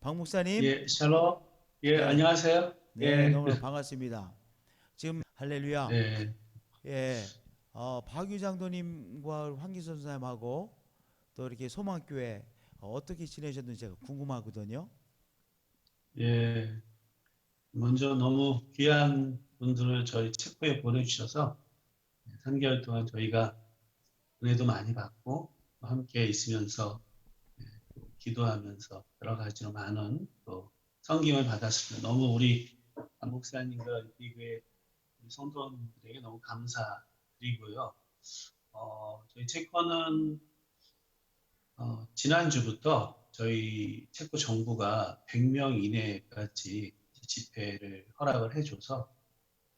박 목사님. 예, 샬롬. 예, 네. 안녕하세요. 네, 예. 너무 반갑습니다. 지금 할렐루야. 네. 예. 어, 박유 장도님과 황기 선생님하고 또 이렇게 소망교회 어, 어떻게 지내셨는지 제가 궁금하거든요. 예. 먼저 너무 귀한 분들을 저희 체코에 보내주셔서 3개월 동안 저희가 은혜도 많이 받고 함께 있으면서 기도하면서 여러 가지로 많은 또 성김을 받았습니다. 너무 우리 안 목사님과 우리 교회 우리 성도님들에게 너무 감사드리고요. 어, 저희 체코는 어, 지난주부터 저희 체코 정부가 100명 이내까지 집회를 허락을 해줘서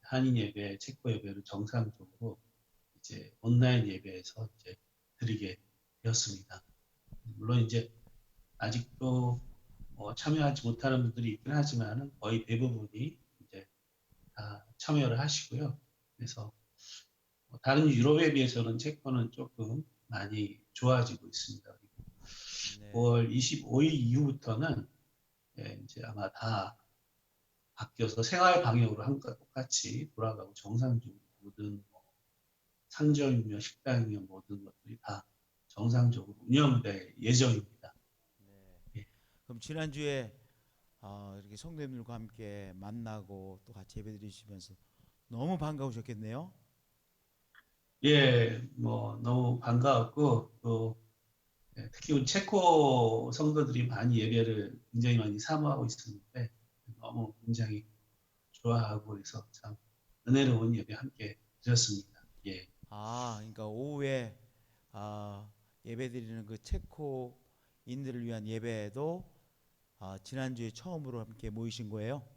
한인 예배, 체코 예배를 정상적으로 이제 온라인 예배에서 이제 드리게 되었습니다. 물론 이제 아직도 뭐 참여하지 못하는 분들이 있긴 하지만 거의 대부분이 이제 다 참여를 하시고요. 그래서 뭐 다른 유럽에 비해서는 체코는 조금 많이 좋아지고 있습니다. 네. 5월 25일 이후부터는 예, 이제 아마 다 바뀌어서 생활 방역으로 한과 똑같이 돌아가고 정상적으로 모든 뭐 상점이며 식당이며 모든 것들이 다 정상적으로 운영될 예정입니다. 그럼 지난주에 어, 이렇게 성도님들과 함께 만나고 또 같이 예배드리시면서 너무 반가우셨겠네요. 예, 뭐 너무 반가웠고 또 예, 특히 체코 성도들이 많이 예배를 굉장히 많이 사모하고 있었는데 너무 굉장히 좋아하고 그래서 참 은혜로운 예배 함께 드렸습니다. 예. 아, 그러니까 오후에 아, 예배 드리는 그 체코인들을 위한 예배도 아, 지난주에 처음으로 함께 모이신 거예요?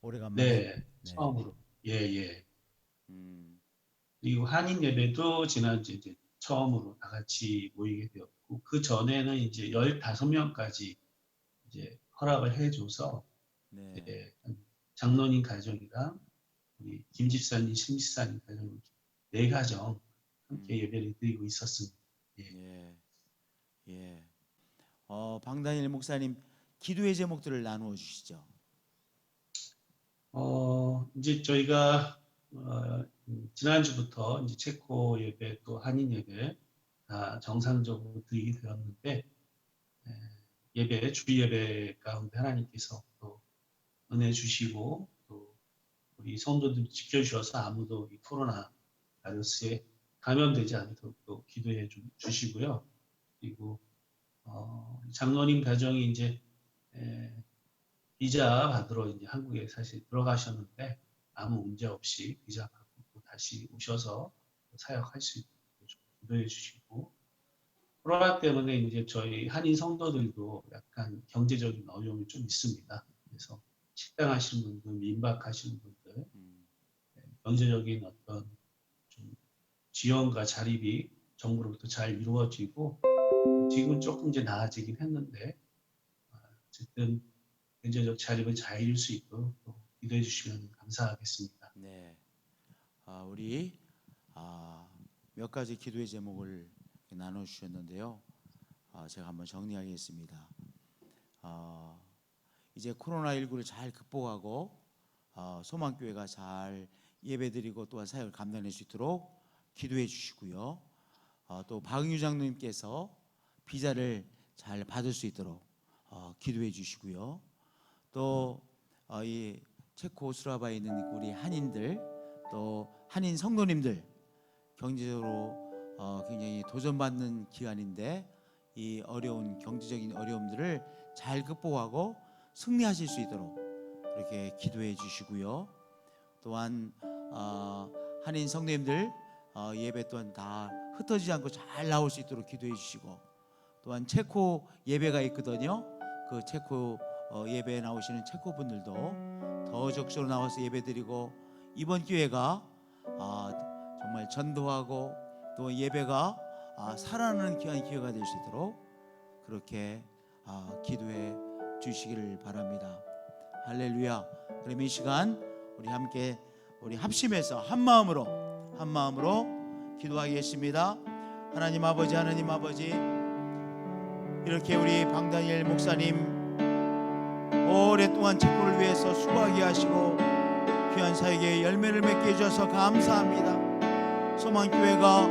오래간만에. 네, 처음으로. 예, 예. 음, 그리고 한인 예배도 지난주 이제 처음으로 다 같이 모이게 되었고, 그 전에는 이제 15명까지 이제 허락을 해줘서, 네. 이제 장로님 가정이랑 우리 김 집사님, 심 집사님 가정, 이렇게 네 가정 함께 음. 예배를 드리고 있었습니다. 예. 예. 어, 방다니엘 목사님 기도의 제목들을 나누어 주시죠. 어, 이제 저희가, 어, 음, 지난주부터 이제 체코 예배 또 한인 예배 다 정상적으로 드리게 되었는데, 에, 예배, 주일 예배 가운데 하나님께서 또 은혜 주시고, 또 우리 성도들 지켜주셔서 아무도 이 코로나 바이러스에 감염되지 않도록 또 기도해 주, 주시고요. 그리고, 어, 장로님 가정이 이제, 에, 비자 받으러 이제 한국에 사실 들어가셨는데 아무 문제 없이 비자 받고 또 다시 오셔서 사역할 수 있도록 좀 기도해 주시고 코로나 때문에 이제 저희 한인 성도들도 약간 경제적인 어려움이 좀 있습니다. 그래서 식당 하시는 분들, 민박 하시는 분들 음, 경제적인 어떤 좀 지원과 자립이 정부로부터 잘 이루어지고 지금 조금 이제 나아지긴 했는데 아, 어쨌든 경제적 잘 이룰 수 있도록 또 기도해 주시면 감사하겠습니다. 네. 아, 우리 아, 몇 가지 기도의 제목을 나눠 주셨는데요. 아, 제가 한번 정리하겠습니다. 아, 이제 코로나 19를 잘 극복하고 아, 소망교회가 잘 예배드리고 또한 사역을 감당할 수 있도록 기도해 주시고요. 아, 또 박유 장로님께서 비자를 잘 받을 수 있도록 어, 기도해 주시고요. 또 어, 이 체코 스라바에 있는 우리 한인들 또 한인 성도님들 경제적으로 어, 굉장히 도전받는 기간인데 이 어려운 경제적인 어려움들을 잘 극복하고 승리하실 수 있도록 그렇게 기도해 주시고요. 또한 어, 한인 성도님들 어, 예배 또한 다 흩어지지 않고 잘 나올 수 있도록 기도해 주시고 또한 체코 예배가 있거든요. 그 체코 어, 예배에 나오시는 체코 분들도 더 적극적으로 나와서 예배드리고 이번 기회가 아, 정말 전도하고 또 예배가 아, 살아나는 귀한 기회가 될 수 있도록 그렇게 아, 기도해 주시기를 바랍니다. 할렐루야. 그럼 이 시간 우리 함께 우리 합심해서 한 마음으로 한 마음으로 기도하겠습니다. 하나님 아버지 하나님 아버지 이렇게 우리 방다니엘 목사님 오랫동안 체코를 위해서 수고하게 하시고 귀한 사역에 열매를 맺게 해주셔서 감사합니다. 소망교회가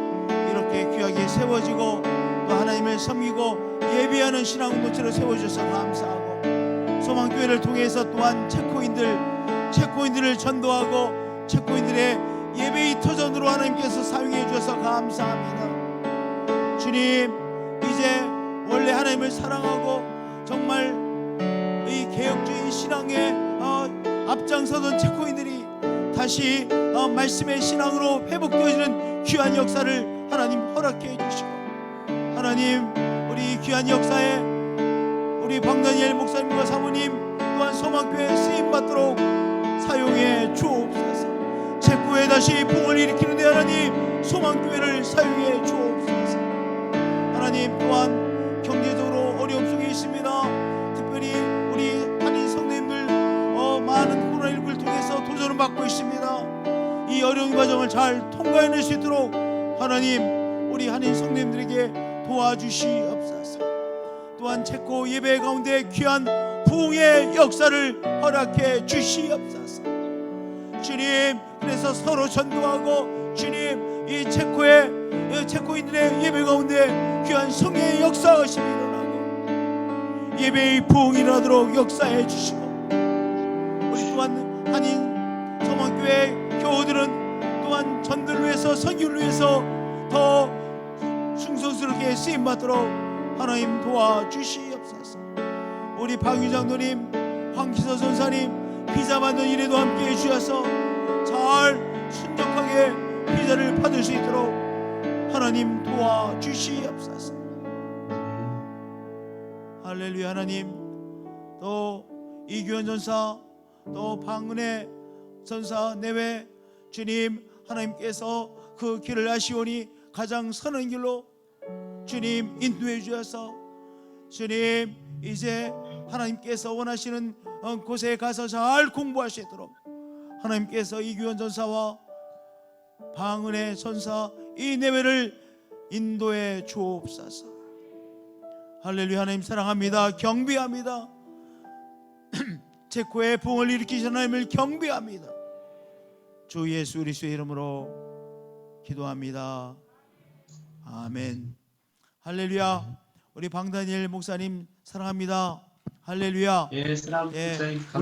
이렇게 귀하게 세워지고 또 하나님을 섬기고 예비하는 신앙 공동체로 세워주셔서 감사하고 소망교회를 통해서 또한 체코인들 체코인들을 전도하고 체코인들의 예배의 터전으로 하나님께서 사용해 주셔서 감사합니다. 주님 원래 하나님을 사랑하고 정말 이 개혁주의 신앙에 어, 앞장서던 체코인들이 다시 어, 말씀의 신앙으로 회복되어지는 귀한 역사를 하나님 허락해 주시고 하나님 우리 귀한 역사에 우리 방다니엘 목사님과 사모님 또한 소망교회 쓰임 받도록 사용해 주옵소서. 체코에 다시 붕을 일으키는 데 하나님 소망교회를 사용해 주옵소서. 하나님 또한 있습니다. 특별히 우리 한인 성도님들 어, 많은 코로나19를 통해서 도전을 받고 있습니다. 이 어려운 과정을 잘 통과해낼 수 있도록 하나님 우리 한인 성도님들에게 도와주시옵소서. 또한 체코 예배 가운데 귀한 부흥의 역사를 허락해 주시옵소서. 주님, 그래서 서로 전도하고 주님 이 체코의 이 체코인들의 예배 가운데 귀한 역사하심이 일어나고 예배의 부흥이 일어나도록 역사해 주시고 우리 또한 한인 서망교회 교우들은 또한 전도를 위해서 선교를 위해서 더 충성스럽게 쓰임 받도록 하나님 도와주시옵소서. 우리 박유장도님, 황기서 전사님 비자 받는 일에도 함께 해주셔서 잘 순적하게 비자를 받을 수 있도록 하나님 도와주시옵소서. 할렐루야 하나님 또 이규현 전사 또 방은혜 전사 내외 주님 하나님께서 그 길을 아시오니 가장 선한 길로 주님 인도해 주셔서 주님 이제 하나님께서 원하시는 어, 곳에 가서 잘 있도록 하나님께서 이규현 전사와 방은혜 전사 이 내외를 인도해 주옵소서. 할렐루야 하나님 사랑합니다. 경배합니다. 체코의 붕을 일으키신 하나님을 경배합니다. 주 예수 그리스도의 이름으로 기도합니다. 아멘. 할렐루야. 우리 방다니엘 목사님 사랑합니다. 할렐루야. 예, 사랑 예.